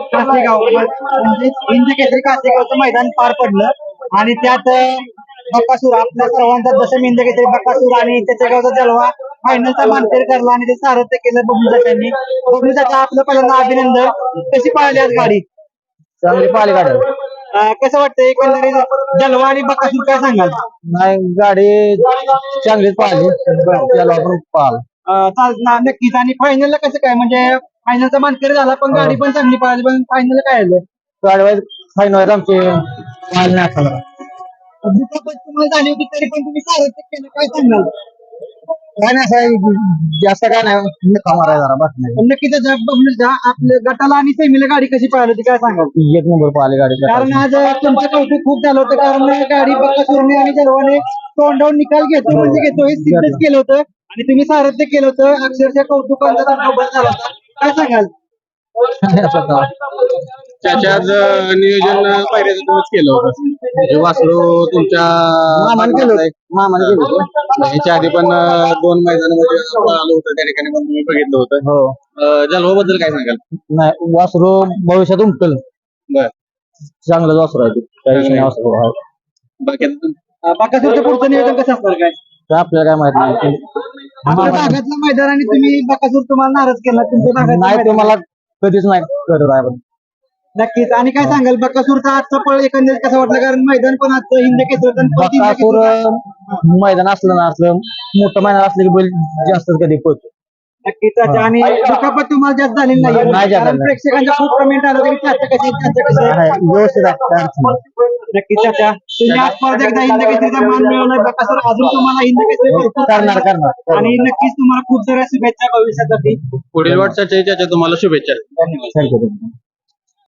कासेगाव म्हणजे हिंद केसरी कासेगावचं मैदान पार पडलं. आणि त्यात अं, बकासूर आपल्या सर्वांचा दशम हिंद केसरी बकासूर आणि त्याच्या गावचा जलवा फायनलचा मानकरी करला आणि ते सारथ्य केलं बबलू बबलू आपलं पहिल्यांदा अभिनंदन. कशी पाहिली आज गाडी? चांगली पाहिली गाडी. कसं वाटतं एकंदरीत जलवा आणि बकासूर काय सांगाल? नाही गाडी चांगलीच पाहिली त्याला पण ना- नक्कीच. आणि फायनलला कसं काय? म्हणजे फायनलचा मानकरी झाला पण गाडी पण चांगली पाहिली पण फायनल काय आलं? व्हायला आमची पाहिली नाही दुखापत तुम्हाला झाली होती तरी पण तुम्ही सारथ्य केलं काय सांगाल? काय नाही असं जास्त काय नाही मारायला जरा बाकी नाही. पण त्याच्या बबलूच्या आपल्या गटाला आणि सेमीला गाडी कशी पाहिली होती काय सांगाल? एक नंबर पाहिली गाडी. कारण आज तुमचं कौतुक खूप झालं होतं कारण गाडी बकासुरने आणि जलवाने तोंडावर निकाल घेतो म्हणजे घेतो हे सिद्धच केलं होतं आणि तुम्ही सारथ्य केलं होतं अक्षरशः कौतुकांचा झाला होता. काय सांगाल नियोजन केलं होतं. हे वासरू तुमच्या मामाने केलं होतं. मामाने केलं होतं. ह्याच्या आधी पण अं, दोन मैदानामध्ये आलं होतं. त्या ठिकाणी पण तुम्ही बघितलं होतं. हो. जलवा बद्दल काय सांगाल? नाही वासरू भविष्यात उमटल. बर. चांगलं वासरू आहे ते. विषय वासरू आहे. बाकी आता तुम- बकासूरचं पुढचं नियोजन कसं असणार काय? ते आपल्याला काय माहीत नाही. आपल्या मैदान आणि तुम्ही बकासूर तुम्हाला नाराज केला तुमच्या भागात नाही तुम्हाला कधीच नाही करत आहे. नक्कीच आणि काय सांगाल बकासूरचा आजचा पळ एकंदरीत कसं वाटलं कारण मैदान पण आजचं हिंद बकासूर केसरचं. मैदान असलं ना असलं मोठं मैदान असलं की बैल जास्त कधी पळतो नक्कीच अच्छा. आणि दुखापत तुम्हाला जास्त झालेली नाही नाही जास्त कारण झाली. प्रेक्षकांच्या खूप कमेंट आलं की आहे. आहे, व्यवस्थित आहे काय अडचण नाही. नक्कीच अच्छा तुम्ही आज परत एकदा हिंद केसरीचा मान मिळवलाय बकासूर अजून तुम्हाला हिंद केसरी भरपूर करणार करणार आणि नक्कीच तुम्हाला खूप साऱ्या शुभेच्छा भविष्यासाठी. पुढील वाटचाल त्याच्या तुम्हाला शुभेच्छा. थँक्यू